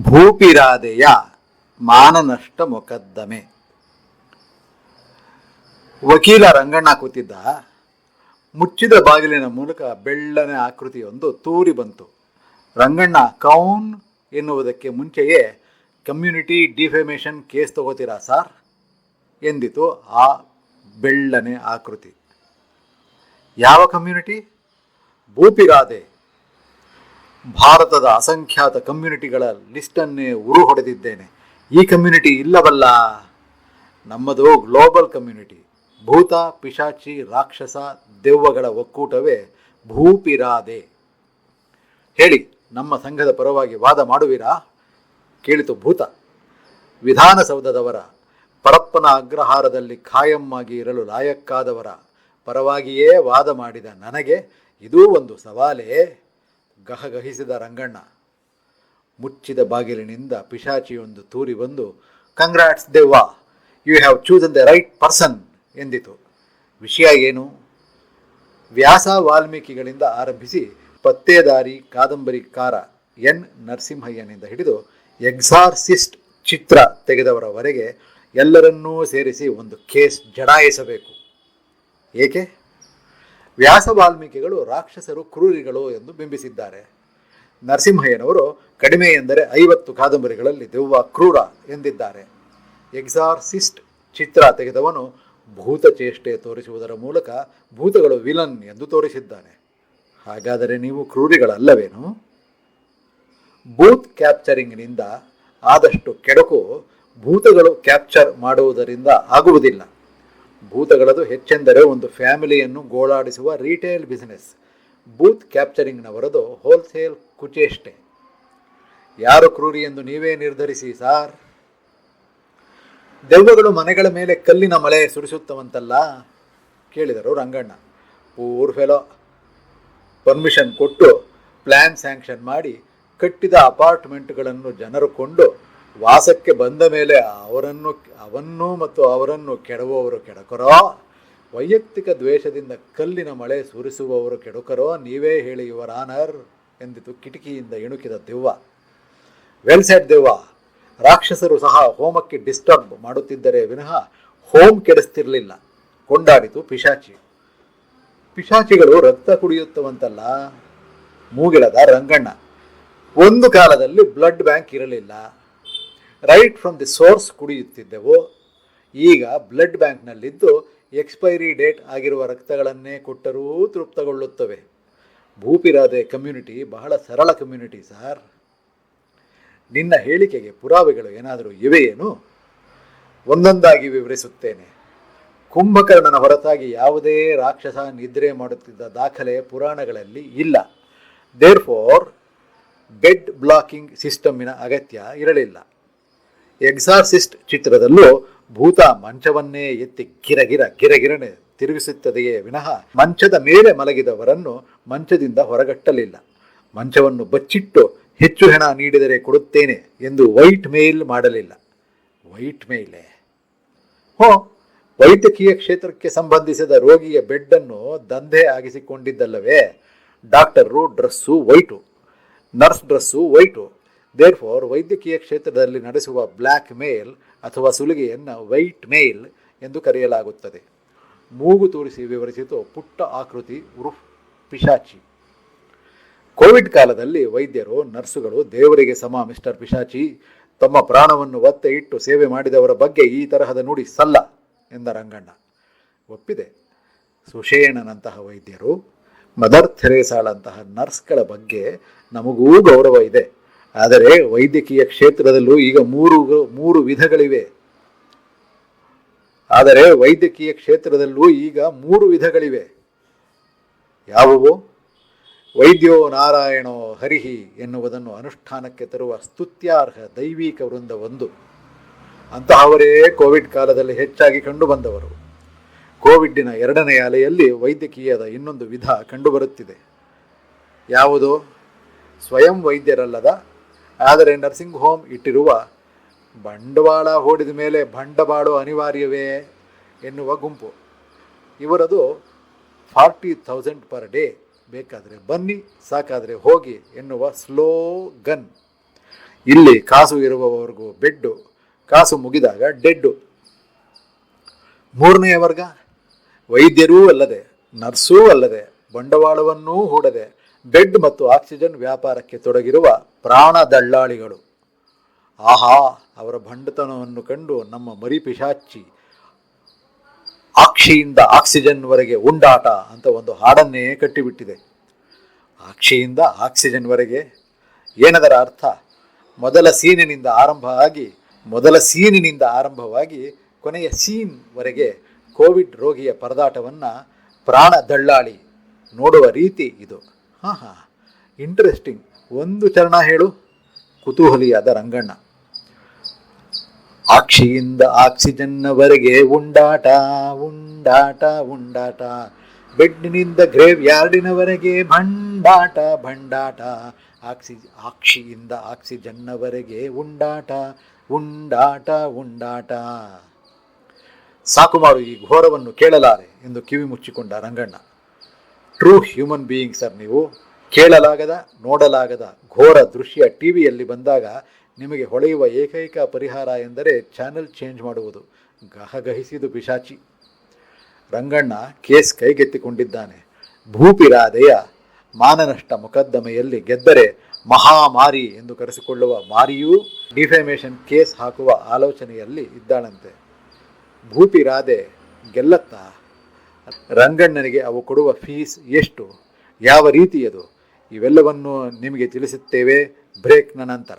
ಭೂಪಿರಾದೆಯ ಮಾನನಷ್ಟ ಮೊಕದ್ದಮೆ ವಕೀಲ ರಂಗಣ್ಣ ಕೂತಿದ್ದ, ಮುಚ್ಚಿದ ಬಾಗಿಲಿನ ಮೂಲಕ ಬೆಳ್ಳನೆ ಆಕೃತಿಯೊಂದು ತೂರಿ ಬಂತು. ರಂಗಣ್ಣ, ಕೌನ್ ಎನ್ನುವುದಕ್ಕೆ ಮುಂಚೆಯೇ, ಕಮ್ಯುನಿಟಿ ಡಿಫೆಮೇಷನ್ ಕೇಸ್ ತಗೋತೀರಾ ಸಾರ್? ಎಂದಿತು ಆ ಬೆಳ್ಳನೆ ಆಕೃತಿ. ಯಾವ ಕಮ್ಯುನಿಟಿ? ಭೂಪಿರಾದೆ. ಭಾರತದ ಅಸಂಖ್ಯಾತ ಕಮ್ಯುನಿಟಿಗಳ ಲಿಸ್ಟನ್ನೇ ಉರು ಹೊಡೆದಿದ್ದೇನೆ ಈ ಕಮ್ಯುನಿಟಿ ಇಲ್ಲವಲ್ಲ. ನಮ್ಮದು ಗ್ಲೋಬಲ್ ಕಮ್ಯುನಿಟಿ. ಭೂತ, ಪಿಶಾಚಿ, ರಾಕ್ಷಸ, ದೆವ್ವಗಳ ಒಕ್ಕೂಟವೇ ಭೂಪಿರಾದೆ. ಹೇಳಿ, ನಮ್ಮ ಸಂಘದ ಪರವಾಗಿ ವಾದ ಮಾಡುವಿರಾ? ಕೇಳಿತು ಭೂತ. ವಿಧಾನಸೌಧದವರ, ಪರಪ್ಪನ ಅಗ್ರಹಾರದಲ್ಲಿ ಖಾಯಮ್ಮಾಗಿ ಇರಲು ಲಾಯಕ್ಕಾದವರ ಪರವಾಗಿಯೇ ವಾದ ಮಾಡಿದ ನನಗೆ ಇದೂ ಒಂದು ಸವಾಲೇ. ಗಹಗಹಿಸಿದ ರಂಗಣ್ಣ ಮುಚ್ಚಿದ ಬಾಗಿಲಿನಿಂದ ಪಿಶಾಚಿಯೊಂದು ತೂರಿ ಬಂದು, ಕಂಗ್ರಾಟ್ಸ್ ದೆವ್ವ, you have chosen the right person ಎಂದಿತು. ವಿಷಯ ಏನು? ವ್ಯಾಸ ವಾಲ್ಮೀಕಿಗಳಿಂದ ಆರಂಭಿಸಿ ಪತ್ತೇದಾರಿ ಕಾದಂಬರಿಕಾರ ಎನ್ ನರಸಿಂಹಯ್ಯನಿಂದ ಹಿಡಿದು ಎಕ್ಸಾರ್ಸಿಸ್ಟ್ ಚಿತ್ರ ತೆಗೆದವರವರೆಗೆ ಎಲ್ಲರನ್ನೂ ಸೇರಿಸಿ ಒಂದು ಕೇಸ್ ಜಡಾಯಿಸಬೇಕು. ಏಕೆ? ವ್ಯಾಸ ವಾಲ್ಮೀಕಿಗಳು, ರಾಕ್ಷಸರು, ಕ್ರೂರಿಗಳು ಎಂದು ಬಿಂಬಿಸಿದ್ದಾರೆ. ನರಸಿಂಹಯ್ಯನವರು ಕಡಿಮೆ ಎಂದರೆ ಐವತ್ತು ಕಾದಂಬರಿಗಳಲ್ಲಿ ದೆವ್ವ ಕ್ರೂರ ಎಂದಿದ್ದಾರೆ. ಎಕ್ಸಾರ್ಸಿಸ್ಟ್ ಚಿತ್ರ ತೆಗೆದವನು ಭೂತ ಚೇಷ್ಟೆ ತೋರಿಸುವುದರ ಮೂಲಕ ಭೂತಗಳು ವಿಲನ್ ಎಂದು ತೋರಿಸಿದ್ದಾನೆ. ಹಾಗಾದರೆ ನೀವು ಕ್ರೂರಿಗಳಲ್ಲವೇನು? ಬೂತ್ ಕ್ಯಾಪ್ಚರಿಂಗ್ನಿಂದ ಆದಷ್ಟು ಕೆಡಕು ಭೂತಗಳು ಕ್ಯಾಪ್ಚರ್ ಮಾಡುವುದರಿಂದ ಆಗುವುದಿಲ್ಲ. ಭೂತಗಳದು ಹೆಚ್ಚೆಂದರೆ ಒಂದು ಫ್ಯಾಮಿಲಿಯನ್ನು ಗೋಳಾಡಿಸುವ ರಿಟೇಲ್ ಬಿಸಿನೆಸ್ ಬೂತ್ ಕ್ಯಾಪ್ಚರಿಂಗ್ನವರದು ಹೋಲ್ಸೇಲ್ ಕುಚೇಷ್ಟೆ. ಯಾರು ಕ್ರೂರಿ ಎಂದು ನೀವೇ ನಿರ್ಧರಿಸಿ, ಸಾರ್. ದೆವ್ವಗಳು ಮನೆಗಳ ಮೇಲೆ ಕಲ್ಲಿನ ಮಳೆ ಸುರಿಸುತ್ತವಂತಲ್ಲ, ಕೇಳಿದರು ರಂಗಣ್ಣ. ಪೂರ್ ಫೆಲೋ ಪರ್ಮಿಷನ್ ಕೊಟ್ಟು ಪ್ಲ್ಯಾನ್ ಸ್ಯಾಂಕ್ಷನ್ ಮಾಡಿ ಕಟ್ಟಿದ ಅಪಾರ್ಟ್ಮೆಂಟ್ಗಳನ್ನು ಜನರು ಕೊಂಡು ವಾಸಕ್ಕೆ ಬಂದ ಮೇಲೆ ಅವರನ್ನು, ಅವನ್ನು ಮತ್ತು ಅವರನ್ನು ಕೆಡವುವವರು ಕೆಡಕರೋ? ವೈಯಕ್ತಿಕ ದ್ವೇಷದಿಂದ ಕಲ್ಲಿನ ಮಳೆ ಸುರಿಸುವವರು ಕೆಡುಕರೋ? ನೀವೇ ಹೇಳಿ, ಯುವರ್ ಆನರ್, ಎಂದಿತು ಕಿಟಕಿಯಿಂದ ಇಣುಕಿದ ದೆವ್ವ. ವೆಲ್ ಸೆಟ್ ದೆವ್ವ. ರಾಕ್ಷಸರು ಸಹ ಹೋಮಕ್ಕೆ ಡಿಸ್ಟರ್ಬ್ ಮಾಡುತ್ತಿದ್ದರೆ ವಿನಃ ಹೋಮ್ ಕೆಡಿಸ್ತಿರಲಿಲ್ಲ. ಕೊಂಡಾಡಿತು ಪಿಶಾಚಿ. ಪಿಶಾಚಿಗಳು ರಕ್ತ ಕುಡಿಯುತ್ತವಂತಲ್ಲ. ಮೂಗಿಳದ ರಂಗಣ್ಣ. ಒಂದು ಕಾಲದಲ್ಲಿ ಬ್ಲಡ್ ಬ್ಯಾಂಕ್ ಇರಲಿಲ್ಲ. ರೈಟ್ ಫ್ರಮ್ ದಿ ಸೋರ್ಸ್ ಕುಡಿಯುತ್ತಿದ್ದೆವು, ಈಗ ಬ್ಲಡ್ ಬ್ಯಾಂಕ್ನಲ್ಲಿದ್ದು ಎಕ್ಸ್ಪೈರಿ ಡೇಟ್ ಆಗಿರುವ ರಕ್ತಗಳನ್ನೇ ಕೊಟ್ಟರೂ ತೃಪ್ತಗೊಳ್ಳುತ್ತವೆ. ಭೂಪಿರಾದೆ ಕಮ್ಯುನಿಟಿ ಬಹಳ ಸರಳ ಕಮ್ಯುನಿಟಿ ಸರ್ ನಿನ್ನ ಹೇಳಿಕೆಗೆ ಪುರಾವೆಗಳು ಏನಾದರೂ ಇವೆಯೇನು? ಒಂದೊಂದಾಗಿ ವಿವರಿಸುತ್ತೇನೆ. ಕುಂಭಕರ್ಣನ ಹೊರತಾಗಿ ಯಾವುದೇ ರಾಕ್ಷಸ ನಿದ್ರೆ ಮಾಡುತ್ತಿದ್ದ ದಾಖಲೆ ಪುರಾಣಗಳಲ್ಲಿ ಇಲ್ಲ. ದೇರ್ ಫೋರ್ ಬೆಡ್ ಬ್ಲಾಕಿಂಗ್ ಸಿಸ್ಟಮ್ಮಿನ ಅಗತ್ಯ ಇರಲಿಲ್ಲ. ಎಕ್ಸಾರ್ಸಿಸ್ಟ್ ಚಿತ್ರದಲ್ಲೂ ಭೂತ ಮಂಚವನ್ನೇ ಎತ್ತಿ ಗಿರಗಿರ ಗಿರಗಿರನೆ ತಿರುಗಿಸುತ್ತದೆಯೇ ವಿನಃ ಮಂಚದ ಮೇಲೆ ಮಲಗಿದವರನ್ನು ಮಂಚದಿಂದ ಹೊರಗಟ್ಟಲಿಲ್ಲ. ಮಂಚವನ್ನು ಬಚ್ಚಿಟ್ಟು ಹೆಚ್ಚು ಹೆಣ ನೀಡಿದರೆ ಕೊಡುತ್ತೇನೆ ಎಂದು ವೈಟ್ ಮೇಲ್ ಮಾಡಲಿಲ್ಲ. ವೈಟ್ ಮೇಲೇ? ಹೋ, ವೈದ್ಯಕೀಯ ಕ್ಷೇತ್ರಕ್ಕೆ ಸಂಬಂಧಿಸಿದ ರೋಗಿಯ ಬೆಡ್ಡನ್ನು ದಂಧೆ ಆಗಿಸಿಕೊಂಡಿದ್ದಲ್ಲವೇ? Doctor dress white, nurse dress white. Therefore ವೈದ್ಯಕೀಯ ಕ್ಷೇತ್ರದಲ್ಲಿ ನಡೆಸುವ ಬ್ಲ್ಯಾಕ್ ಮೇಲ್ ಅಥವಾ ಸುಲಿಗೆಯನ್ನು ವೈಟ್ ಮೇಲ್ ಎಂದು ಕರೆಯಲಾಗುತ್ತದೆ. ಮೂಗು ತೋರಿಸಿ ವಿವರಿಸಿತು, ಪುಟ್ಟ ಆಕೃತಿ, ಉರುಫ್, ಪಿಶಾಚಿ. ಕೋವಿಡ್ ಕಾಲದಲ್ಲಿ ವೈದ್ಯರು, ನರ್ಸುಗಳು, ದೇವರಿಗೆ ಸಮ, ಮಿಸ್ಟರ್ ಪಿಶಾಚಿ, ತಮ್ಮ ಪ್ರಾಣವನ್ನು ಒತ್ತೆ ಇಟ್ಟು ಸೇವೆ ಮಾಡಿದವರ ಬಗ್ಗೆ ಈ ತರಹದ ನುಡಿ ಸಲ್ಲ ಎಂದ ರಂಗಣ್ಣ. ಒಪ್ಪಿದೆ. ಸುಷೇಣನಂತಹ ವೈದ್ಯರು, ಮದರ್ ಥೆರೇಸಾಳಂತಹ ನರ್ಸ್ಗಳ ಬಗ್ಗೆ ನಮಗೂ ಗೌರವ ಇದೆ. ಆದರೆ ವೈದ್ಯಕೀಯ ಕ್ಷೇತ್ರದಲ್ಲೂ ಈಗ ಮೂರು ಮೂರು ವಿಧಗಳಿವೆ. ಆದರೆ ವೈದ್ಯಕೀಯ ಕ್ಷೇತ್ರದಲ್ಲೂ ಈಗ ಮೂರು ವಿಧಗಳಿವೆ. ಯಾವುವು? ವೈದ್ಯೋ ನಾರಾಯಣೋ ಹರಿಹಿ ಎನ್ನುವುದನ್ನು ಅನುಷ್ಠಾನಕ್ಕೆ ತರುವ ಸ್ತುತ್ಯಾರ್ಹ ದೈವಿಕ ವೃಂದ ಒಂದು ಅಂತಹವರೇ ಕೋವಿಡ್ ಕಾಲದಲ್ಲಿ ಹೆಚ್ಚಾಗಿ ಕಂಡುಬಂದವರು. ಕೋವಿಡ್ಡಿನ ಎರಡನೇ ಅಲೆಯಲ್ಲಿ ವೈದ್ಯಕೀಯದ ಇನ್ನೊಂದು ವಿಧ ಕಂಡುಬರುತ್ತಿದೆ. ಯಾವುದು? ಸ್ವಯಂ ವೈದ್ಯರಲ್ಲದ ಆದರೆ ನರ್ಸಿಂಗ್ ಹೋಮ್ ಇಟ್ಟಿರುವ ಬಂಡವಾಳ ಹೂಡಿದ ಮೇಲೆ ಬಂಡವಾಳ ಅನಿವಾರ್ಯವೇ ಎನ್ನುವ ಗುಂಪು. ಇವರದು ಫಾರ್ಟಿ ಥೌಸಂಡ್ ಪರ್ ಡೇ ಬೇಕಾದರೆ ಬನ್ನಿ, ಸಾಕಾದರೆ ಹೋಗಿ ಎನ್ನುವ ಸ್ಲೋ ಗನ್ ಇಲ್ಲಿ ಕಾಸು ಇರುವವರೆಗೂ ಬೆಡ್ಡು, ಕಾಸು ಮುಗಿದಾಗ ಡೆಡ್ಡು. ಮೂರನೆಯ ವರ್ಗ, ವೈದ್ಯರೂ ಅಲ್ಲದೆ ನರ್ಸೂ ಅಲ್ಲದೆ ಬಂಡವಾಳವನ್ನೂ ಹೂಡದೆ ಬೆಡ್ ಮತ್ತು ಆಕ್ಸಿಜನ್ ವ್ಯಾಪಾರಕ್ಕೆ ತೊಡಗಿರುವ ಪ್ರಾಣ ದಳ್ಳಾಳಿಗಳು. ಆಹಾ, ಅವರ ಭಂಡತನವನ್ನು ಕಂಡು ನಮ್ಮ ಮರಿ ಪಿಶಾಚಿ ಆಕ್ಷಿಯಿಂದ ಆಕ್ಸಿಜನ್ವರೆಗೆ ಉಂಡಾಟ ಅಂತ ಒಂದು ಹಾಡನ್ನೇ ಕಟ್ಟಿಬಿಟ್ಟಿದೆ. ಆಕ್ಷಿಯಿಂದ ಆಕ್ಸಿಜನ್ವರೆಗೆ ಏನದರ ಅರ್ಥ? ಮೊದಲ ಸೀನಿನಿಂದ ಆರಂಭ ಆಗಿ, ಮೊದಲ ಸೀನಿನಿಂದ ಆರಂಭವಾಗಿ ಕೊನೆಯ ಸೀನ್ವರೆಗೆ ಕೋವಿಡ್ ರೋಗಿಯ ಪರದಾಟವನ್ನು ಪ್ರಾಣ ದಳ್ಳಾಳಿ ನೋಡುವ ರೀತಿ ಇದು. ಹಾಂ ಹಾಂ ಇಂಟ್ರೆಸ್ಟಿಂಗ್ ಒಂದು ಚರಣ ಹೇಳು, ಕುತೂಹಲಿಯಾದ ರಂಗಣ್ಣ. ಆಕ್ಷಿಯಿಂದ ಆಕ್ಸಿಜನ್ನವರೆಗೆ ಉಂಡಾಟ ಉಂಡಾಟ ಉಂಡಾಟ. ಬೆಡ್ನಿಂದ ಗ್ರೇವ್ ಯಾರ್ಡಿನವರೆಗೆ ಭಂಡಾಟ ಭಂಡಾಟ. ಆಕ್ಸಿ, ಆಕ್ಷಿಯಿಂದ ಆಕ್ಸಿಜನ್ನವರೆಗೆ ಉಂಡಾಟ ಉಂಡಾಟ ಉಂಡಾಟ. ಸಾಕು ಮಾಡು ಈ ಘೋರವನ್ನು ಕೇಳಲಾರೆ ಎಂದು ಕಿವಿ ಮುಚ್ಚಿಕೊಂಡ Ranganna. True human being sir ನೀವು. ಕೇಳಲಾಗದ, ನೋಡಲಾಗದ ಘೋರ ದೃಶ್ಯ ಟಿವಿಯಲ್ಲಿ ಬಂದಾಗ ನಿಮಗೆ ಹೊಳೆಯುವ ಏಕೈಕ ಪರಿಹಾರ ಎಂದರೆ ಚಾನೆಲ್ ಚೇಂಜ್ ಮಾಡುವುದು. ಗಹಗಹಿಸಿದು ಪಿಶಾಚಿ. ರಂಗಣ್ಣ ಕೇಸ್ ಕೈಗೆತ್ತಿಕೊಂಡಿದ್ದಾನೆ. ಭೂಪಿರಾದೆಯ ಮಾನನಷ್ಟ ಮೊಕದ್ದಮೆಯಲ್ಲಿ ಗೆದ್ದರೆ ಮಹಾಮಾರಿ ಎಂದು ಕರೆಸಿಕೊಳ್ಳುವ ಮಾರಿಯೂ ಡಿಫೇಮೇಷನ್ ಕೇಸ್ ಹಾಕುವ ಆಲೋಚನೆಯಲ್ಲಿ ಇದ್ದಾಳಂತೆ. ಭೂಪಿರಾದೆ ಗೆಲ್ಲತ್ತಾ? ರಂಗಣ್ಣನಿಗೆ ಅವು ಕೊಡುವ ಫೀಸ್ ಎಷ್ಟು? ಯಾವ ರೀತಿಯದು ಇವೆಲ್ಲವನ್ನು ನಿಮಗೆ ತಿಳಿಸುತ್ತೇವೆ ಬ್ರೇಕ್ನ ನಂತರ.